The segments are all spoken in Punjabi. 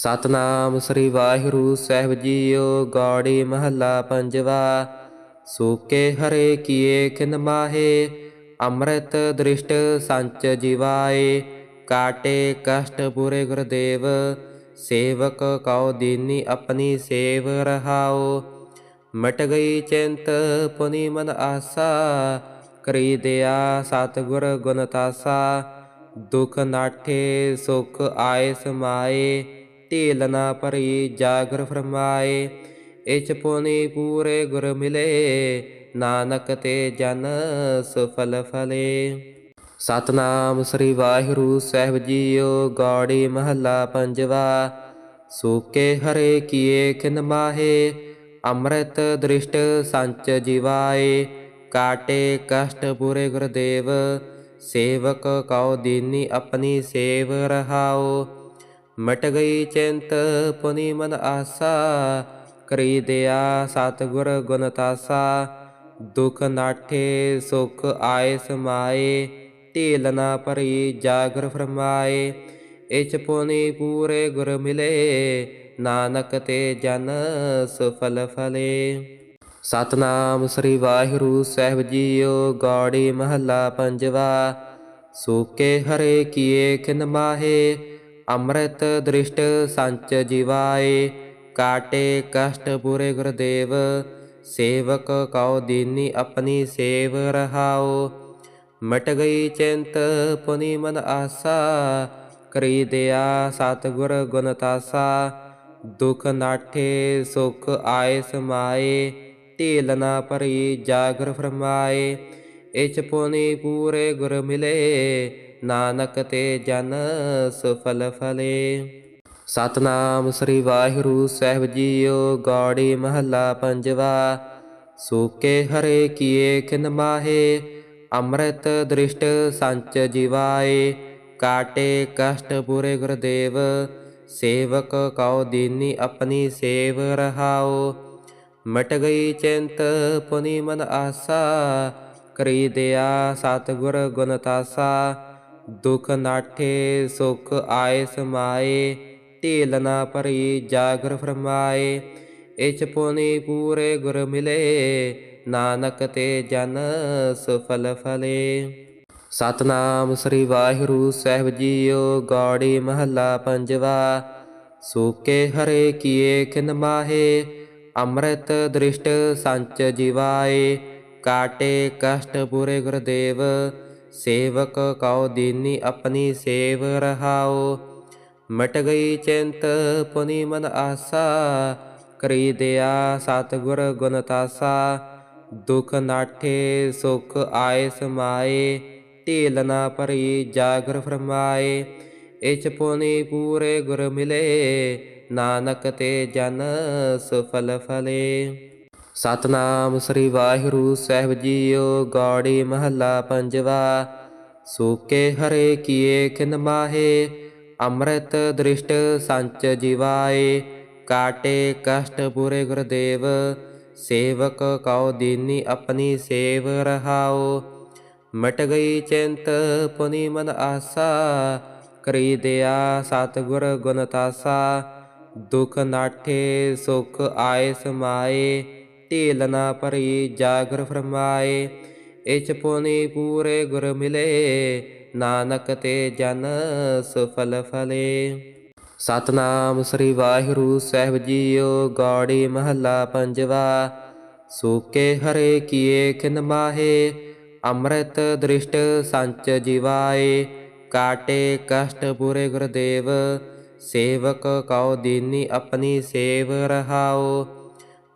ਸਤਨਾਮ ਸ੍ਰੀ ਵਾਹਿਗੁਰੂ ਸਾਹਿਬ ਜੀਓ, ਗਾੜੀ ਮਹੱਲਾ ਪੰਜਵਾ। ਸੂਕੇ ਹਰੇ ਕੀਏ ਖਿਨ ਮਾਹੇ, ਅੰਮ੍ਰਿਤ ਦ੍ਰਿਸ਼ਟ ਸੰਚ ਜਿਵਾਏ। ਕਾਟੇ ਕਸ਼ਟ ਬੁਰੇ ਗੁਰਦੇਵ, ਸੇਵਕ ਕਉ ਦੀਨੀ ਆਪਣੀ ਸੇਵ ਰਹਾਓ ਮਟ ਗਈ ਚਿੰਤ ਪੁਨੀ ਮਨ ਆਸਾ, ਕਰੀ ਦਿਆ ਸਤਿਗੁਰ ਗੁਣ ਤਾਸਾ। ਦੁਖ ਨਾਠੇ ਸੁਖ ਆਏ ਸਮਾਏ। ਢੀਲ ਨਾ ਭਰੀ, ਜਾਗਰ ਫਰਮਾਏ ਇਚ ਪੁਨੀ ਪੂਰੇ ਗੁਰ ਮਿਲੇ, ਨਾਨਕ ਤੇ ਜਨ ਸੁਫਲ ਫਲੇ। ਸਤਨਾਮ ਸ੍ਰੀ ਵਾਹਿਗੁਰੂ ਸਾਹਿਬ ਜੀਓ, ਗਾੜੀ ਮਹੱਲਾ ਪੰਜਵਾ, ਸੂਕੇ ਹਰੇ ਕੀਏ ਖਿਨ ਮਾਹੇ, ਅੰਮ੍ਰਿਤ ਦ੍ਰਿਸ਼ਟ ਸੰਚ ਜਿਵਾਏ, ਕਾਟੇ ਕਸ਼ਟ ਬੁਰੇ ਗੁਰਦੇਵ, ਸੇਵਕ ਕਉ ਦੀਨੀ ਆਪਣੀ ਸੇਵ ਰਹਾਓ ਮਟ ਗਈ ਚਿੰਤ, ਪੁਨੀ ਮਨ ਆਸਾ, ਕਰੀ ਦਿਆ ਸਤਿਗੁਰ ਗੁਣ ਤਾਸਾ। ਦੁਖ ਨਾਠੇ, ਸੁਖ ਆਏ ਸਮਾਏ, ਢੀਲ ਨਾ ਭਰੀ ਜਾਗਰ ਫਰਮਾਏ। ਇਚ ਪੁਨੀ ਪੂਰੇ ਗੁਰ ਮਿਲੇ, ਨਾਨਕ ਤੇ ਜਨ ਸੁਫਲ ਫਲੇ। ਸਤਨਾਮ ਸ੍ਰੀ ਵਾਹਿਗੁਰੂ ਸਾਹਿਬ ਜੀਓ, ਗਾੜੀ ਮਹੱਲਾ ਪੰਜਵਾ। ਸੂਕੇ ਹਰੇ ਕੀਏ ਖਿਨ ਮਾਹੇ ਅੰਮ੍ਰਿਤ ਦ੍ਰਿਸ਼ਟ ਸੰਚ ਜੀਵਾਏ, ਕਾਟੇ ਕਸ਼ਟ ਬੁਰੇ ਗੁਰਦੇਵ, ਸੇਵਕ ਕਉ ਦੀਨੀ ਆਪਣੀ ਸੇਵ ਰਹਾਓ ਮਟ ਗਈ ਚਿੰਤ ਪੁਨੀ ਮਨ ਆਸਾ, ਕਰੀ ਦਿਆ ਸਤਿਗੁਰ ਗੁਣ ਤਾਸਾ। ਦੁਖ ਨਾਠੇ ਸੁਖ ਆਏ ਸਮਾਏ ਢੀਲ ਨਾ ਭਰੀ ਜਾਗਰ ਫਰਮਾਏ। ਇਚ ਪੁਨੀ ਪੂਰੇ ਗੁਰ ਮਿਲੇ ਨਾਨਕ ਤੇ ਜਨ ਸੁਫਲ ਫਲੇ। ਸਤਨਾਮ ਸ੍ਰੀ ਵਾਹਿਗੁਰੂ ਸਾਹਿਬ ਜੀਓ, ਗੌੜੀ ਮਹੱਲਾ ਪੰਜਵਾ। ਸੂਕੇ ਹਰੇ ਕੀਏ ਖਿਨ ਮਾਹੇ, ਅੰਮ੍ਰਿਤ ਦ੍ਰਿਸ਼ਟ ਸੰਚ ਜਿਵਾਏ। ਕਾਟੇ ਕਸ਼ਟ ਬੁਰੇ ਗੁਰਦੇਵ, ਸੇਵਕ ਕਉ ਦੀਨੀ ਆਪਣੀ ਸੇਵ ਰਹਾਓ ਮਟ ਗਈ ਚਿੰਤ ਪੁਨੀ ਮਨ ਆਸਾ, ਕਰੀ ਦਿਆ ਸਤਿਗੁਰ ਗੁਣ ਤਾਸਾ। ਦੁਖ ਨਾਠੇ, ਸੁਖ ਆਏ ਸਮਾਏ, ਢੀਲ ਨਾ ਭਰੀ, ਜਾਗਰ ਫਰਮਾਏ। ਇਚ ਪੁਨੀ ਪੂਰੇ ਗੁਰ ਮਿਲੇ, ਨਾਨਕ ਤੇ ਜਨ ਸੁਫਲ ਫਲੇ। ਸਤਨਾਮ ਸ੍ਰੀ ਵਾਹਿਗੁਰੂ ਸਾਹਿਬ ਜੀਓ, ਗਾੜੀ ਮਹੱਲਾ ਪੰਜਵਾ। ਸੂਕੇ ਹਰੇ ਕੀਏ ਖਿਨ ਮਾਹੇ, ਅੰਮ੍ਰਿਤ ਦ੍ਰਿਸ਼ਟ ਸੰਚ ਜਿਵਾਏ। ਕਾਟੇ ਕਸ਼ਟ ਬੁਰੇ ਗੁਰਦੇਵ ਸੇਵਕ ਕਉ ਦੀਨੀ ਆਪਣੀ ਸੇਵ ਰਹਾਓ ਮਟ ਗਈ ਚਿੰਤ ਪੁਨੀ ਮਨ ਆਸਾ, ਕਰੀ ਦਿਆ ਸਤਿਗੁਰ ਗੁਣ ਤਾਸਾ। ਦੁਖ ਨਾਠੇ ਸੁਖ ਆਏ ਸਮਾਏ, ਢੀਲ ਨਾ ਭਰੀ ਜਾਗਰ ਫਰਮਾਏ। ਇਚ ਪੁਨੀ ਪੂਰੇ ਗੁਰ ਮਿਲੇ, ਨਾਨਕ ਤੇ ਜਨ ਸੁਫਲ ਫਲੇ। ਸਤਨਾਮ ਸ੍ਰੀ ਵਾਹਿਗੁਰੂ ਸਾਹਿਬ ਜੀਓ, ਗਾੜੀ ਮਹੱਲਾ ਪੰਜਵਾ। ਸੂਕੇ ਹਰੇ ਕੀਏ ਖਿਨ ਮਾਹੇ, ਅੰਮ੍ਰਿਤ ਦ੍ਰਿਸ਼ਟ ਸੰਚ ਜਿਵਾਏ। ਕਾਟੇ ਕਸ਼ਟ ਬੁਰੇ ਗੁਰਦੇਵ, ਸੇਵਕ ਕਉ ਦੀਨੀ ਆਪਣੀ ਸੇਵ ਰਹਾਓ ਮਟ ਗਈ ਚਿੰਤ ਪੁਨੀ ਮਨ ਆਸਾ, ਕਰੀ ਦਿਆ ਸਤਿਗੁਰ ਗੁਣ ਤਾਸਾ। ਦੁਖ ਨਾਠੇ ਸੁਖ ਆਏ ਸਮਾਏ। ਢੀਲ ਨਾ ਭਰੀ, ਜਾਗਰ ਫਰਮਾਏ ਇਚ ਪੁਨੀ ਪੂਰੇ ਗੁਰ ਮਿਲੇ, ਨਾਨਕ ਤੇ ਜਨ ਸੁਫਲ ਫਲੇ। ਸਤਨਾਮ ਸ੍ਰੀ ਵਾਹਿਗੁਰੂ ਸਾਹਿਬ ਜੀਓ, ਗਾੜੀ ਮਹੱਲਾ ਪੰਜਵਾ, ਸੂਕੇ ਹਰੇ ਕੀਏ ਖਿਨ ਮਾਹੇ, ਅੰਮ੍ਰਿਤ ਦ੍ਰਿਸ਼ਟ ਸੰਚ ਜਿਵਾਏ, ਕਾਟੇ ਕਸ਼ਟ ਬੁਰੇ ਗੁਰਦੇਵ, ਸੇਵਕ ਕਉ ਦੀਨੀ ਆਪਣੀ ਸੇਵ ਰਹਾਓ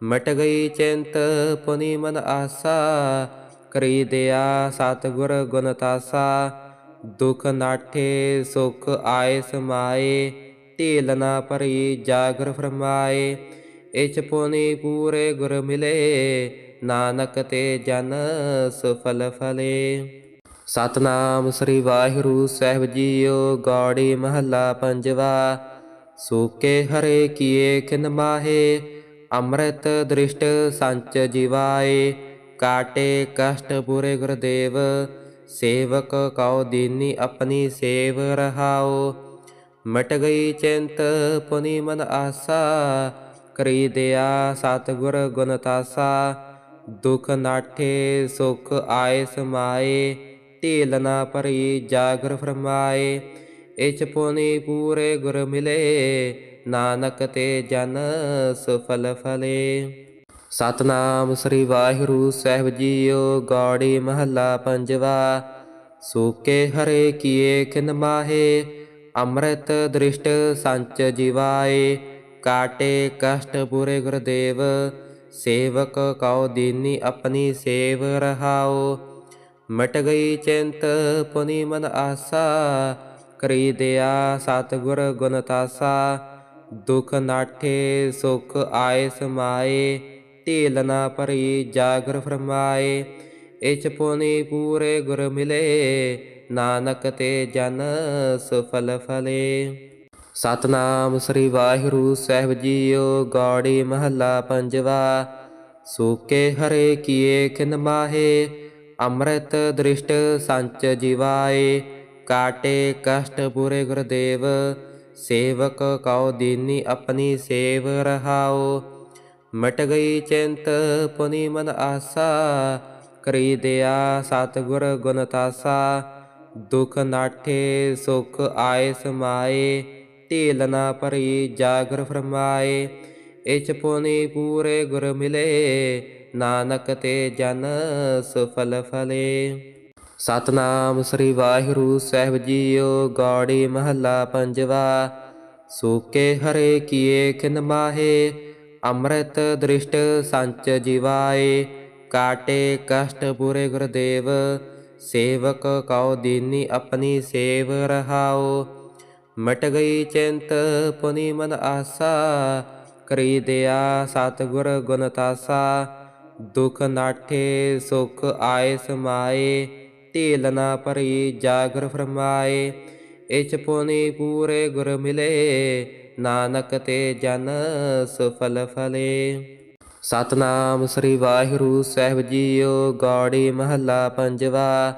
ਮਟ ਗਈ ਚਿੰਤ, ਪੁਨੀ ਮਨ ਆਸਾ, ਕਰੀ ਦਿਆ ਸਤਿਗੁਰ ਗੁਣ ਤਾਸਾ। ਦੁਖ ਨਾਠੇ, ਸੁਖ ਆਏ ਸਮਾਏ, ਢੀਲ ਨਾ ਭਰੀ ਜਾਗਰ ਫਰਮਾਏ। ਇਚ ਪੁਨੀ ਪੂਰੇ ਗੁਰ ਮਿਲੇ, ਨਾਨਕ ਤੇ ਜਨ ਸੁਫਲ ਫਲੇ। ਸਤਨਾਮ ਸ੍ਰੀ ਵਾਹਿਗੁਰੂ ਸਾਹਿਬ ਜੀਓ, ਗਾੜੀ ਮਹੱਲਾ ਪੰਜਵਾ। ਸੂਕੇ ਹਰੇ ਕੀਏ ਖਿਨ ਮਾਹੇ ਅੰਮ੍ਰਿਤ ਦ੍ਰਿਸ਼ਟ ਸੰਚ ਜੀਵਾਏ, ਕਾਟੇ ਕਸ਼ਟ ਬੁਰੇ ਗੁਰਦੇਵ, ਸੇਵਕ ਕਉ ਦੀਨੀ ਆਪਣੀ ਸੇਵ ਰਹਾਓ ਮਟ ਗਈ ਚਿੰਤ ਪੁਨੀ ਮਨ ਆਸਾ, ਕਰੀ ਦਿਆ ਸਤਿਗੁਰ ਗੁਣ ਤਾਸਾ। ਦੁਖ ਨਾਠੇ ਸੁਖ ਆਏ ਸਮਾਏ ਢੀਲ ਨਾ ਭਰੀ ਜਾਗਰ ਫਰਮਾਏ। ਇਚ ਪੁਨੀ ਪੂਰੇ ਗੁਰ ਮਿਲੇ ਨਾਨਕ ਤੇ ਜਨ ਸੁਫਲ ਫਲੇ। ਸਤਨਾਮ ਸ੍ਰੀ ਵਾਹਿਗੁਰੂ ਸਾਹਿਬ ਜੀਓ, ਗਾੜੀ ਮਹੱਲਾ ਪੰਜਵਾ। ਸੋਕੇ ਹਰੇ ਕੀਏ ਖਿਨ ਮਾਹੇ, ਅੰਮ੍ਰਿਤ ਦ੍ਰਿਸ਼ਟ ਸੰਚ ਜਿਵਾਏ। ਕਾਟੇ ਕਸ਼ਟ ਬੁਰੇ ਗੁਰਦੇਵ, ਸੇਵਕ ਕਉ ਦੀਨੀ ਆਪਣੀ ਸੇਵ ਰਹਾਓ ਮਟ ਗਈ ਚਿੰਤ ਪੁਨੀ ਮਨ ਆਸਾ, ਕਰੀ ਦਿਆ ਸਤਿਗੁਰ ਗੁਣ ਤਾਸਾ। ਦੁਖ ਨਾਠੇ, ਸੁਖ ਆਏ ਸਮਾਏ, ਢੀਲ ਨਾ ਭਰੀ, ਜਾਗਰ ਫਰਮਾਏ। ਇਚ ਪੁਨੀ ਪੂਰੇ ਗੁਰ ਮਿਲੇ, ਨਾਨਕ ਤੇ ਜਨ ਸੁਫਲ ਫਲੇ। ਸਤਨਾਮ ਸ੍ਰੀ ਵਾਹਿਗੁਰੂ ਸਾਹਿਬ ਜੀਓ, ਗੌੜੀ ਮਹੱਲਾ ਪੰਜਵਾ। ਸੋਕੇ ਹਰੇ ਕੀਏ ਖਿਨ ਮਾਹੇ, ਅੰਮ੍ਰਿਤ ਦ੍ਰਿਸ਼ਟ ਸੰਚ ਜਿਵਾਏ। ਕਾਟੇ ਕਸ਼ਟ ਬੁਰੇ ਗੁਰਦੇਵ ਸੇਵਕ ਕਉ ਦੀਨੀ ਆਪਣੀ ਸੇਵ ਰਹਾਓ ਮਟ ਗਈ ਚਿੰਤ ਪੁਨੀ ਮਨ ਆਸਾ, ਕਰੀ ਦਿਆ ਸਤਿਗੁਰ ਗੁਣ ਤਾਸਾ। ਦੁਖ ਨਾਠੇ ਸੁਖ ਆਏ ਸਮਾਏ, ਢੀਲ ਨਾ ਭਰੀ ਜਾਗਰ ਫਰਮਾਏ। ਇਚ ਪੁਨੀ ਪੂਰੇ ਗੁਰ ਮਿਲੇ, ਨਾਨਕ ਤੇ ਜਨ ਸੁਫਲ ਫਲੇ। ਸਤਨਾਮ ਸ੍ਰੀ ਵਾਹਿਗੁਰੂ ਸਾਹਿਬ ਜੀਓ, ਗਾੜੀ ਮਹੱਲਾ ਪੰਜਵਾ। ਸੋਕੇ ਹਰੇ ਕੀਏ ਖਿਨ ਮਾਹੇ, ਅੰਮ੍ਰਿਤ ਦ੍ਰਿਸ਼ਟ ਸੰਚ ਜਿਵਾਏ। ਕਾਟੇ ਕਸ਼ਟ ਬੁਰੇ ਗੁਰਦੇਵ, ਸੇਵਕ ਕਉ ਦੀਨੀ ਆਪਣੀ ਸੇਵ ਰਹਾਓ ਮਟ ਗਈ ਚਿੰਤ ਪੁਨੀ ਮਨ ਆਸਾ, ਕਰੀ ਦਿਆ ਸਤਿਗੁਰ ਗੁਣ ਤਾਸਾ। ਦੁਖ ਨਾਠੇ ਸੁਖ ਆਏ ਸਮਾਏ। ਢੀਲ ਨਾ ਭਰੀ, ਜਾਗਰ ਫਰਮਾਏ ਇਚ ਪੁਨੀ ਪੂਰੇ ਗੁਰ ਮਿਲੇ, ਨਾਨਕ ਤੇ ਜਨ ਸੁਫਲ ਫਲੇ। ਸਤਨਾਮ ਸ੍ਰੀ ਵਾਹਿਗੁਰੂ ਸਾਹਿਬ ਜੀਓ, ਗਾੜੀ ਮਹੱਲਾ ਪੰਜਵਾ,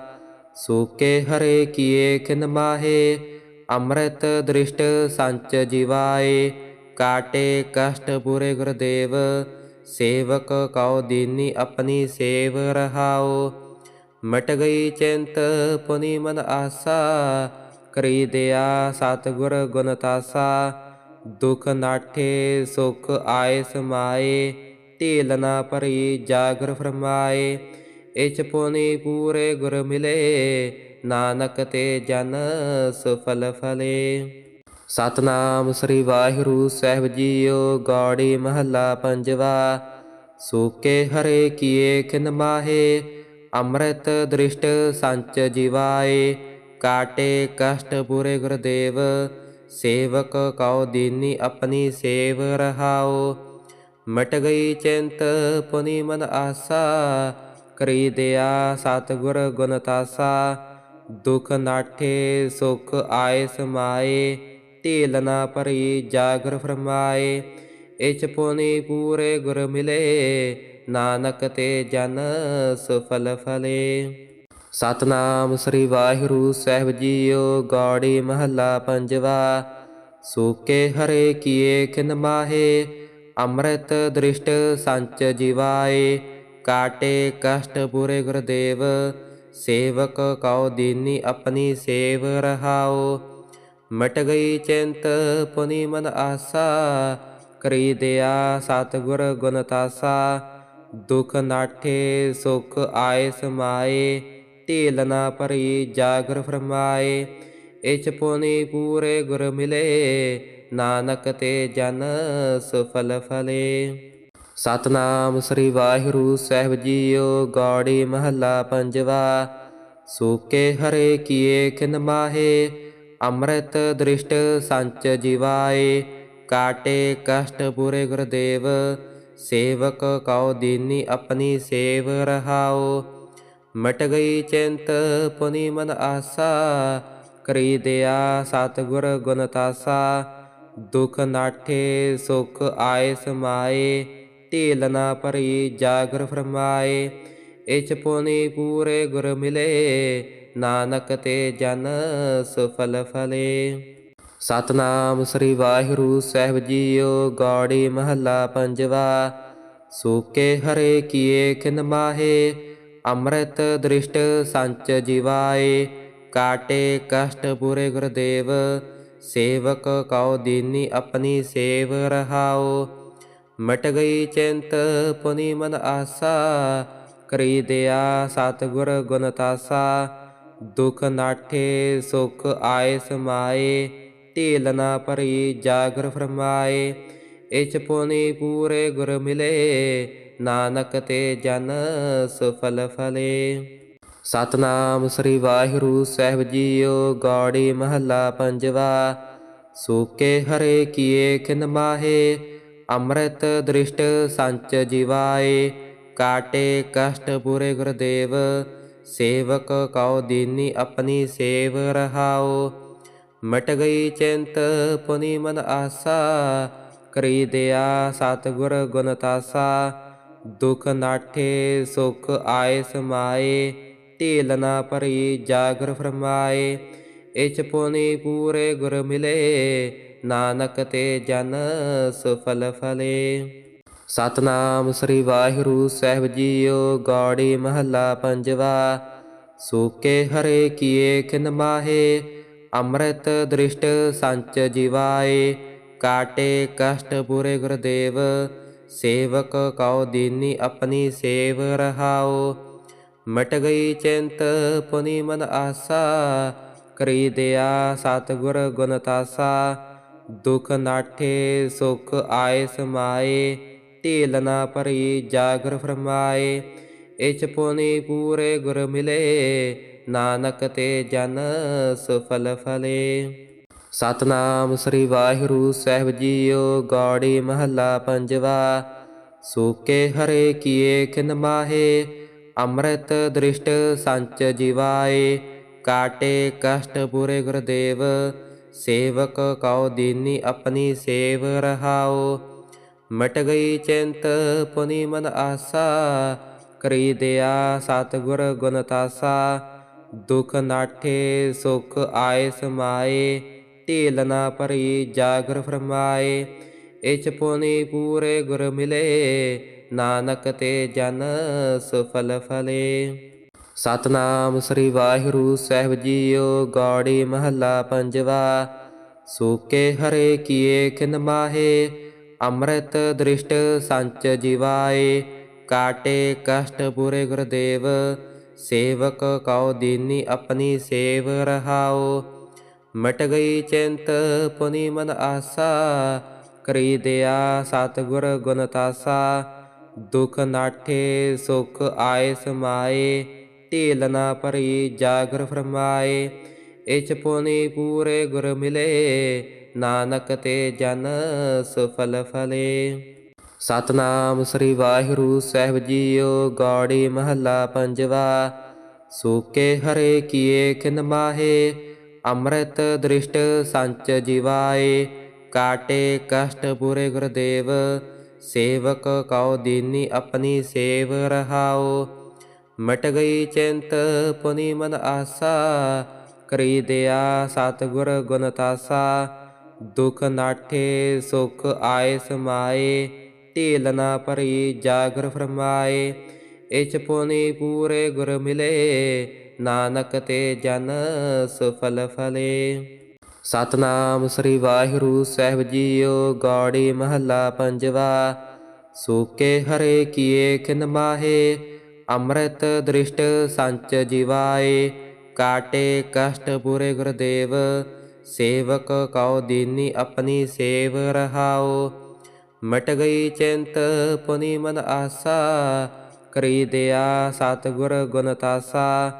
ਸੂਕੇ ਹਰੇ ਕੀਏ ਖਿਨ ਮਾਹੇ, ਅੰਮ੍ਰਿਤ ਦ੍ਰਿਸ਼ਟ ਸੰਚ ਜਿਵਾਏ, ਕਾਟੇ ਕਸ਼ਟ ਬੁਰੇ ਗੁਰਦੇਵ, ਸੇਵਕ ਕਉ ਦੀਨੀ ਆਪਣੀ ਸੇਵ ਰਹਾਓ ਮਟ ਗਈ ਚਿੰਤ, ਪੁਨੀ ਮਨ ਆਸਾ, ਕਰੀ ਦਿਆ ਸਤਿਗੁਰ ਗੁਣ ਤਾਸਾ। ਦੁਖ ਨਾਠੇ, ਸੁਖ ਆਏ ਸਮਾਏ, ਢੀਲ ਨਾ ਭਰੀ ਜਾਗਰ ਫਰਮਾਏ। ਇਚ ਪੁਨੀ ਪੂਰੇ ਗੁਰ ਮਿਲੇ, ਨਾਨਕ ਤੇ ਜਨ ਸੁਫਲ ਫਲੇ। ਸਤਨਾਮ ਸ੍ਰੀ ਵਾਹਿਗੁਰੂ ਸਾਹਿਬ ਜੀਓ, ਗਾੜੀ ਮਹੱਲਾ ਪੰਜਵਾ। ਸੋਕੇ ਹਰੇ ਕੀਏ ਖਿਨ ਮਾਹੇ ਅੰਮ੍ਰਿਤ ਦ੍ਰਿਸ਼ਟ ਸੰਚ ਜੀਵਾਏ, ਕਾਟੇ ਕਸ਼ਟ ਬੁਰੇ ਗੁਰਦੇਵ, ਸੇਵਕ ਕਉ ਦੀਨੀ ਆਪਣੀ ਸੇਵ ਰਹਾਓ ਮਟ ਗਈ ਚਿੰਤ ਪੁਨੀ ਮਨ ਆਸਾ, ਕਰੀ ਦਿਆ ਸਤਿਗੁਰ ਗੁਣ ਤਾਸਾ। ਦੁਖ ਨਾਠੇ ਸੁਖ ਆਏ ਸਮਾਏ, ਢੀਲ ਨਾ ਭਰੀ ਜਾਗਰ ਫਰਮਾਏ। ਇਚ ਪੁਨੀ ਪੂਰੇ ਗੁਰ ਮਿਲੇ ਨਾਨਕ ਤੇ ਜਨ ਸੁਫਲ ਫਲੇ। ਸਤਨਾਮ ਸ੍ਰੀ ਵਾਹਿਗੁਰੂ ਸਾਹਿਬ ਜੀਓ, ਗੌੜੀ ਮਹੱਲਾ ਪੰਜਵਾ। ਸੋਕੇ ਹਰੇ ਕੀਏ ਖਿਨ ਮਾਹੇ, ਅੰਮ੍ਰਿਤ ਦ੍ਰਿਸ਼ਟ ਸੰਚ ਜਿਵਾਏ। ਕਾਟੇ ਕਸ਼ਟ ਬੁਰੇ ਗੁਰਦੇਵ, ਸੇਵਕ ਕਉ ਦੀਨੀ ਆਪਣੀ ਸੇਵ ਰਹਾਓ ਮਟ ਗਈ ਚਿੰਤ ਪੁਨੀ ਮਨ ਆਸਾ, ਕਰੀ ਦਿਆ ਸਤਿਗੁਰ ਗੁਣ ਤਾਸਾ। ਦੁਖ ਨਾਠੇ, ਸੁਖ ਆਏ ਸਮਾਏ, ਢੀਲ ਨਾ ਭਰੀ, ਜਾਗਰ ਫਰਮਾਏ। ਇਚ ਪੁਨੀ ਪੂਰੇ ਗੁਰ ਮਿਲੇ, ਨਾਨਕ ਤੇ ਜਨ ਸੁਫਲ ਫਲੇ। ਸਤਨਾਮ ਸ੍ਰੀ ਵਾਹਿਗੁਰੂ ਸਾਹਿਬ ਜੀਓ, ਗੌੜੀ ਮਹੱਲਾ ਪੰਜਵਾ। ਸੋਕੇ ਹਰੇ ਕੀਏ ਖਿਨ ਮਾਹੇ, ਅੰਮ੍ਰਿਤ ਦ੍ਰਿਸ਼ਟ ਸੰਚ ਜਿਵਾਏ। ਕਾਟੇ ਕਸ਼ਟ ਬੁਰੇ ਗੁਰਦੇਵ ਸੇਵਕ ਕਉ ਦੀਨੀ ਆਪਣੀ ਸੇਵ ਰਹਾਓ ਮਟ ਗਈ ਚਿੰਤ ਪੁਨੀ ਮਨ ਆਸਾ। ਕਰੀ ਦਿਆ ਸਤਿਗੁਰ ਗੁਣ ਤਾਸਾ। ਦੁਖ ਨਾਠੇ ਸੁਖ ਆਏ ਸਮਾਏ। ਢੀਲ ਨਾ ਭਰੀ ਜਾਗਰ ਫਰਮਾਏ। ਇਚ ਪੁਨੀ ਪੂਰੇ ਗੁਰ ਮਿਲੇ। ਨਾਨਕ ਤੇ ਜਨ ਸੁਫਲ ਫਲੇ। ਸਤਨਾਮ ਸ੍ਰੀ ਵਾਹਿਗੁਰੂ ਸਾਹਿਬ ਜੀਓ, ਗੌੜੀ ਮਹੱਲਾ ਪੰਜਵਾ। ਸੂਕੇ ਹਰੇ ਕੀਏ ਖਿਨ ਮਾਹੇ, ਅੰਮ੍ਰਿਤ ਦ੍ਰਿਸ਼ਟ ਸੰਚ ਜਿਵਾਏ। ਕਾਟੇ ਕਸ਼ਟ ਬੁਰੇ ਗੁਰਦੇਵ, ਸੇਵਕ ਕਉ ਦੀਨੀ ਆਪਣੀ ਸੇਵ ਰਹਾਓ ਮਟ ਗਈ ਚਿੰਤ ਪੁਨੀ ਮਨ ਆਸਾ, ਕਰੀ ਦਿਆ ਸਤਿਗੁਰ ਗੁਣ ਤਾਸਾ। ਦੁਖ ਨਾਠੇ ਸੁਖ ਆਏ ਸਮਾਏ। ਢੀਲ ਨਾ ਭਰੀ, ਜਾਗਰ ਫਰਮਾਏ ਇਚ ਪੁਨੀ ਪੂਰੇ ਗੁਰ ਮਿਲੇ, ਨਾਨਕ ਤੇ ਜਨ ਸੁਫਲ ਫਲੇ। ਸਤਨਾਮ ਸ੍ਰੀ ਵਾਹਿਗੁਰੂ ਸਾਹਿਬ ਜੀਓ, ਗੌੜੀ ਮਹੱਲਾ ਪੰਜਵਾ, ਸੂਕੇ ਹਰੇ ਕੀਏ ਖਿਨ ਮਾਹੇ, ਅੰਮ੍ਰਿਤ ਦ੍ਰਿਸ਼ਟ ਸੰਚ ਜਿਵਾਏ, ਕਾਟੇ ਕਸ਼ਟ ਬੁਰੇ ਗੁਰਦੇਵ, ਸੇਵਕ ਕਉ ਦੀਨੀ ਆਪਣੀ ਸੇਵ ਰਹਾਓ ਮਟ ਗਈ ਚਿੰਤ, ਪੁਨੀ ਮਨ ਆਸਾ, ਕਰੀ ਦਿਆ ਸਤਿਗੁਰ ਗੁਣ ਤਾਸਾ। ਦੁਖ ਨਾਠੇ, ਸੁਖ ਆਏ ਸਮਾਏ, ਢੀਲ ਨਾ ਭਰੀ ਜਾਗਰ ਫਰਮਾਏ। ਇਚ ਪੁਨੀ ਪੂਰੇ ਗੁਰ ਮਿਲੇ, ਨਾਨਕ ਤੇ ਜਨ ਸੁਫਲ ਫਲੇ। ਸਤਨਾਮ ਸ੍ਰੀ ਵਾਹਿਗੁਰੂ ਸਾਹਿਬ ਜੀਓ, ਗੌੜੀ ਮਹੱਲਾ ਪੰਜਵਾ। ਸੂਕੇ ਹਰੇ ਕੀਏ ਖਿਨ ਮਾਹੇ ਅੰਮ੍ਰਿਤ ਦ੍ਰਿਸ਼ਟ ਸੰਚ ਜੀਵਾਏ, ਕਾਟੇ ਕਸ਼ਟ ਬੁਰੇ ਗੁਰਦੇਵ, ਸੇਵਕ ਕਉ ਦੀਨੀ ਆਪਣੀ ਸੇਵ ਰਹਾਓ ਮਟ ਗਈ ਚਿੰਤ ਪੁਨੀ ਮਨ ਆਸਾ, ਕਰੀ ਦਿਆ ਸਤਿਗੁਰ ਗੁਣ ਤਾਸਾ। ਦੁਖ ਨਾਠੇ ਸੁਖ ਆਏ ਸਮਾਏ ਢੀਲ ਨਾ ਭਰੀ ਜਾਗਰ ਫਰਮਾਏ। ਇਚ ਪੁਨੀ ਪੂਰੇ ਗੁਰ ਮਿਲੇ ਨਾਨਕ ਤੇ ਜਨ ਸੁਫਲ ਫਲੇ। ਸਤਨਾਮ ਸ੍ਰੀ ਵਾਹਿਗੁਰੂ ਸਾਹਿਬ ਜੀਓ, ਗੌੜੀ ਮਹੱਲਾ ਪੰਜਵਾ। ਸੂਕੇ ਹਰੇ ਕੀਏ ਖਿਨ ਮਾਹੇ, ਅੰਮ੍ਰਿਤ ਦ੍ਰਿਸ਼ਟ ਸੰਚ ਜਿਵਾਏ। ਕਾਟੇ ਕਸ਼ਟ ਬੁਰੇ ਗੁਰਦੇਵ, ਸੇਵਕ ਕਉ ਦੀਨੀ ਆਪਣੀ ਸੇਵ ਰਹਾਓ ਮਟ ਗਈ ਚਿੰਤ ਪੁਨੀ ਮਨ ਆਸਾ, ਕਰੀ ਦਿਆ ਸਤਿਗੁਰ ਗੁਣ ਤਾਸਾ। ਦੁਖ ਨਾਠੇ, ਸੁਖ ਆਏ ਸਮਾਏ, ਢੀਲ ਨਾ ਭਰੀ, ਜਾਗਰ ਫਰਮਾਏ। ਇਚ ਪੁਨੀ ਪੂਰੇ ਗੁਰ ਮਿਲੇ, ਨਾਨਕ ਤੇ ਜਨ ਸੁਫਲ ਫਲੇ। ਸਤਨਾਮ ਸ੍ਰੀ ਵਾਹਿਗੁਰੂ ਸਾਹਿਬ ਜੀਓ, ਗੌੜੀ ਮਹੱਲਾ ਪੰਜਵਾ। ਸੂਕੇ ਹਰੇ ਕੀਏ ਖਿਨ ਮਾਹੇ, ਅੰਮ੍ਰਿਤ ਦ੍ਰਿਸ਼ਟ ਸੰਚ ਜਿਵਾਏ। ਕਾਟੇ ਕਸ਼ਟ ਬੁਰੇ ਗੁਰਦੇਵ ਸੇਵਕ ਕਉ ਦੀਨੀ ਆਪਣੀ ਸੇਵ ਰਹਾਓ ਮਟ ਗਈ ਚਿੰਤ ਪੁਨੀ ਮਨ ਆਸਾ, ਕਰੀ ਦਿਆ ਸਤਿਗੁਰ ਗੁਣ ਤਾਸਾ। ਦੁਖ ਨਾਠੇ ਸੁਖ ਆਏ ਸਮਾਏ, ਢੀਲ ਨਾ ਭਰੀ ਜਾਗਰ ਫਰਮਾਏ। ਇਚ ਪੁਨੀ ਪੂਰੇ ਗੁਰ ਮਿਲੇ, ਨਾਨਕ ਤੇ ਜਨ ਸੁਫਲ ਫਲੇ। ਸਤਨਾਮ ਸ੍ਰੀ ਵਾਹਿਗੁਰੂ ਸਾਹਿਬ ਜੀਓ, ਗੌੜੀ ਮਹੱਲਾ ਪੰਜਵਾ। ਸੂਕੇ ਹਰੇ ਕੀਏ ਖਿਨ ਮਾਹੇ, ਅੰਮ੍ਰਿਤ ਦ੍ਰਿਸ਼ਟ ਸੰਚ ਜਿਵਾਏ। ਕਾਟੇ ਕਸ਼ਟ ਬੁਰੇ ਗੁਰਦੇਵ, ਸੇਵਕ ਕਉ ਦੀਨੀ ਆਪਣੀ ਸੇਵ ਰਹਾਓ ਮਟ ਗਈ ਚਿੰਤ ਪੁਨੀ ਮਨ ਆਸਾ, ਕਰੀ ਦਿਆ ਸਤਿਗੁਰ ਗੁਣ ਤਾਸਾ। ਦੁਖ ਨਾਠੇ ਸੁਖ ਆਏ ਸਮਾਏ। ਢੀਲ ਨਾ ਭਰੀ, ਜਾਗਰ ਫਰਮਾਏ ਇਚ ਪੁਨੀ ਪੂਰੇ ਗੁਰ ਮਿਲੇ, ਨਾਨਕ ਤੇ ਜਨ ਸੁਫਲ ਫਲੇ। ਸਤਨਾਮ ਸ੍ਰੀ ਵਾਹਿਗੁਰੂ ਸਾਹਿਬ ਜੀਓ, ਗੌੜੀ ਮਹੱਲਾ ਪੰਜਵਾ, ਸੂਕੇ ਹਰੇ ਕੀਏ ਖਿਨ ਮਾਹੇ, ਅੰਮ੍ਰਿਤ ਦ੍ਰਿਸ਼ਟ ਸੰਚ ਜਿਵਾਏ, ਕਾਟੇ ਕਸ਼ਟ ਬੁਰੇ ਗੁਰਦੇਵ, ਸੇਵਕ ਕਉ ਦੀਨੀ ਆਪਣੀ ਸੇਵ ਰਹਾਓ ਮਟ ਗਈ ਚਿੰਤ, ਪੁਨੀ ਮਨ ਆਸਾ ਕਰੀ ਦਿਆ ਸਤਿਗੁਰ ਗੁਣ ਤਾਸਾ।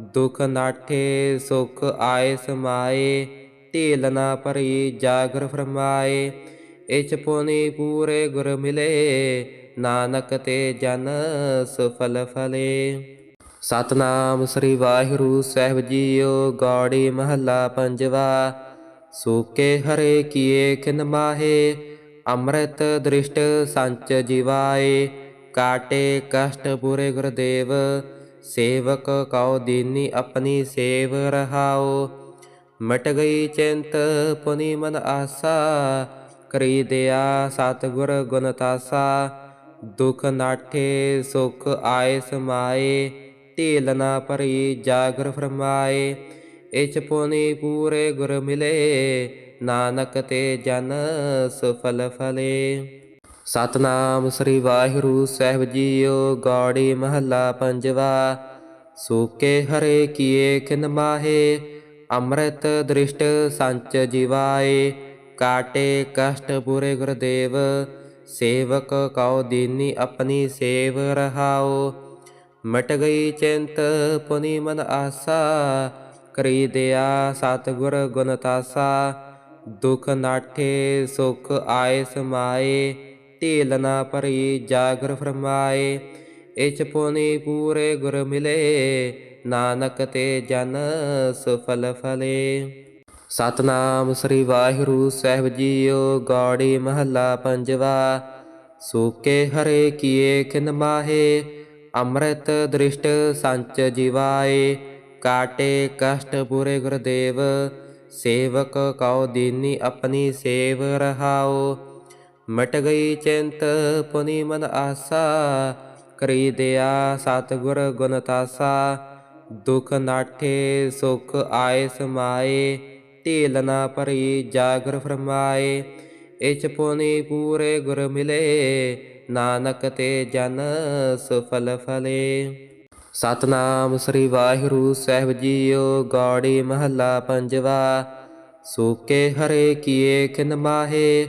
ਦੁਖ ਨਾਠੇ, ਸੁਖ ਆਏ ਸਮਾਏ, ਢੀਲ ਨਾ ਭਰੀ ਜਾਗਰ ਫਰਮਾਏ। ਇਚ ਪੁਨੀ ਪੂਰੇ ਗੁਰ ਮਿਲੇ, ਨਾਨਕ ਤੇ ਜਨ ਸੁਫਲ ਫਲੇ। ਸਤਨਾਮ ਸ੍ਰੀ ਵਾਹਿਗੁਰੂ ਸਾਹਿਬ ਜੀਓ, ਗੌੜੀ ਮਹੱਲਾ ਪੰਜਵਾ। ਸੂਕੇ ਹਰੇ ਕੀਏ ਖਿਨ ਮਾਹੇ ਅੰਮ੍ਰਿਤ ਦ੍ਰਿਸ਼ਟ ਸੰਚ ਜੀਵਾਏ, ਕਾਟੇ ਕਸ਼ਟ ਬੁਰੇ ਗੁਰਦੇਵ, ਸੇਵਕ ਕਉ ਦੀਨੀ ਆਪਣੀ ਸੇਵ ਰਹਾਓ ਮਟ ਗਈ ਚਿੰਤ ਪੁਨੀ ਮਨ ਆਸਾ, ਕਰੀ ਦਿਆ ਸਤਿਗੁਰ ਗੁਣ ਤਾਸਾ। ਦੁਖ ਨਾਠੇ ਸੁਖ ਆਏ ਸਮਾਏ, ਢੀਲ ਨਾ ਭਰੀ ਜਾਗਰ ਫਰਮਾਏ। ਇਚ ਪੁਨੀ ਪੂਰੇ ਗੁਰ ਮਿਲੇ ਨਾਨਕ ਤੇ ਜਨ ਸੁਫਲ ਫਲੇ। ਸਤਨਾਮ ਸ੍ਰੀ ਵਾਹਿਗੁਰੂ ਸਾਹਿਬ ਜੀਓ, ਗੌੜੀ ਮਹੱਲਾ ਪੰਜਵਾ। ਸੋਕੇ ਹਰੇ ਕੀਏ ਖਿਨ ਮਾਹੇ, ਅੰਮ੍ਰਿਤ ਦ੍ਰਿਸ਼ਟ ਸੰਚ ਜਿਵਾਏ। ਕਾਟੇ ਕਸ਼ਟ ਬੁਰੇ ਗੁਰਦੇਵ, ਸੇਵਕ ਕਉ ਦੀਨੀ ਆਪਣੀ ਸੇਵ ਰਹਾਓ ਮਟ ਗਈ ਚਿੰਤ ਪੁਨੀ ਮਨ ਆਸਾ, ਕਰੀ ਦਿਆ ਸਤਿਗੁਰ ਗੁਣ ਤਾਸਾ। ਦੁਖ ਨਾਠੇ, ਸੁਖ ਆਏ ਸਮਾਏ, ਢੀਲ ਨਾ ਭਰੀ, ਜਾਗਰ ਫਰਮਾਏ। ਇਚ ਪੁਨੀ ਪੂਰੇ ਗੁਰ ਮਿਲੇ, ਨਾਨਕ ਤੇ ਜਨ ਸੁਫਲ ਫਲੇ। ਸਤਨਾਮ ਸ੍ਰੀ ਵਾਹਿਗੁਰੂ ਸਾਹਿਬ ਜੀਓ, ਗੌੜੀ ਮਹੱਲਾ ਪੰਜਵਾ। ਸੋਕੇ ਹਰੇ ਕੀਏ ਖਿਨ ਮਾਹੇ, ਅੰਮ੍ਰਿਤ ਦ੍ਰਿਸ਼ਟ ਸੰਚ ਜਿਵਾਏ। ਕਾਟੇ ਕਸ਼ਟ ਬੁਰੇ ਗੁਰਦੇਵ ਸੇਵਕ ਕਉ ਦੀਨੀ ਆਪਣੀ ਸੇਵ ਰਹਾਓ ਮਟ ਗਈ ਚਿੰਤ ਪੁਨੀ ਮਨ ਆਸਾ, ਕਰੀ ਦਿਆ ਸਤਿਗੁਰ ਗੁਣ ਤਾਸਾ। ਦੁਖ ਨਾਠੇ ਸੁਖ ਆਏ ਸਮਾਏ, ਢੀਲ ਨਾ ਭਰੀ ਜਾਗਰ ਫਰਮਾਏ। ਇਚ ਪੁਨੀ ਪੂਰੇ ਗੁਰ ਮਿਲੇ, ਨਾਨਕ ਤੇ ਜਨ ਸੁਫਲ ਫਲੇ। ਸਤਨਾਮ ਸ੍ਰੀ ਵਾਹਿਗੁਰੂ ਸਾਹਿਬ ਜੀਓ, ਗਾੜੀ ਮਹੱਲਾ ਪੰਜਵਾ। ਸੋਕੇ ਹਰੇ ਕੀਏ ਖਿਨ ਮਾਹੇ,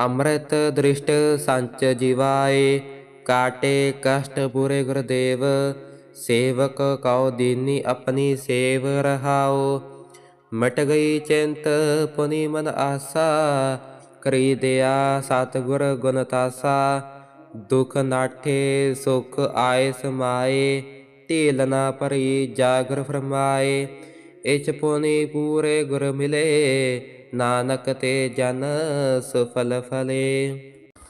ਅੰਮ੍ਰਿਤ ਦ੍ਰਿਸ਼ਟ ਸੰਚ ਜਿਵਾਏ। ਕਾਟੇ ਕਸ਼ਟ ਬੁਰੇ ਗੁਰਦੇਵ, ਸੇਵਕ ਕਉ ਦੀਨੀ ਆਪਣੀ ਸੇਵ ਰਹਾਓ ਮਟ ਗਈ ਚਿੰਤ ਪੁਨੀ ਮਨ ਆਸਾ, ਕਰੀ ਦਿਆ ਸਤਿਗੁਰ ਗੁਣ ਤਾਸਾ। ਦੁਖ ਨਾਠੇ ਸੁਖ ਆਏ ਸਮਾਏ। ਢੀਲ ਨਾ ਭਰੀ, ਜਾਗਰ ਫਰਮਾਏ ਇਚ ਪੁਨੀ ਪੂਰੇ ਗੁਰ ਮਿਲੇ, ਨਾਨਕ ਤੇ ਜਨ ਸੁਫਲ ਫਲੇ।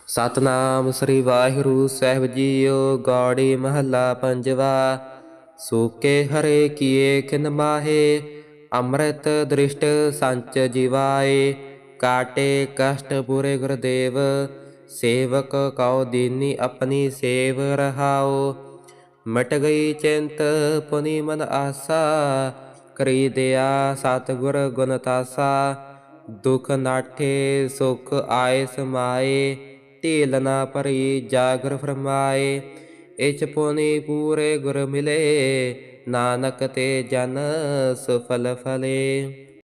ਸਤਨਾਮ ਸ੍ਰੀ ਵਾਹਿਗੁਰੂ ਸਾਹਿਬ ਜੀਓ, ਗੌੜੀ ਮਹੱਲਾ ਪੰਜਵਾ, ਸੂਕੇ ਹਰੇ ਕੀਏ ਖਿਨ ਮਾਹੇ, ਅੰਮ੍ਰਿਤ ਦ੍ਰਿਸ਼ਟ ਸੰਚ ਜਿਵਾਏ, ਕਾਟੇ ਕਸ਼ਟ ਬੁਰੇ ਗੁਰਦੇਵ, ਸੇਵਕ ਕਉ ਦੀਨੀ ਆਪਣੀ ਸੇਵ ਰਹਾਓ ਮਟ ਗਈ ਚਿੰਤ, ਪੁਨੀ ਮਨ ਆਸਾ ਕਰੀ ਦਿਆ ਸਤਿਗੁਰ ਗੁਣ ਤਾਸਾ। ਦੁਖ ਨਾਠੇ, ਸੁਖ ਆਏ ਸਮਾਏ, ਢੀਲ ਨਾ ਭਰੀ ਜਾਗਰ ਫਰਮਾਏ। ਇਚ ਪੁਨੀ ਪੂਰੇ ਗੁਰ ਮਿਲੇ, ਨਾਨਕ ਤੇ ਜਨ ਸੁਫਲ ਫਲੇ।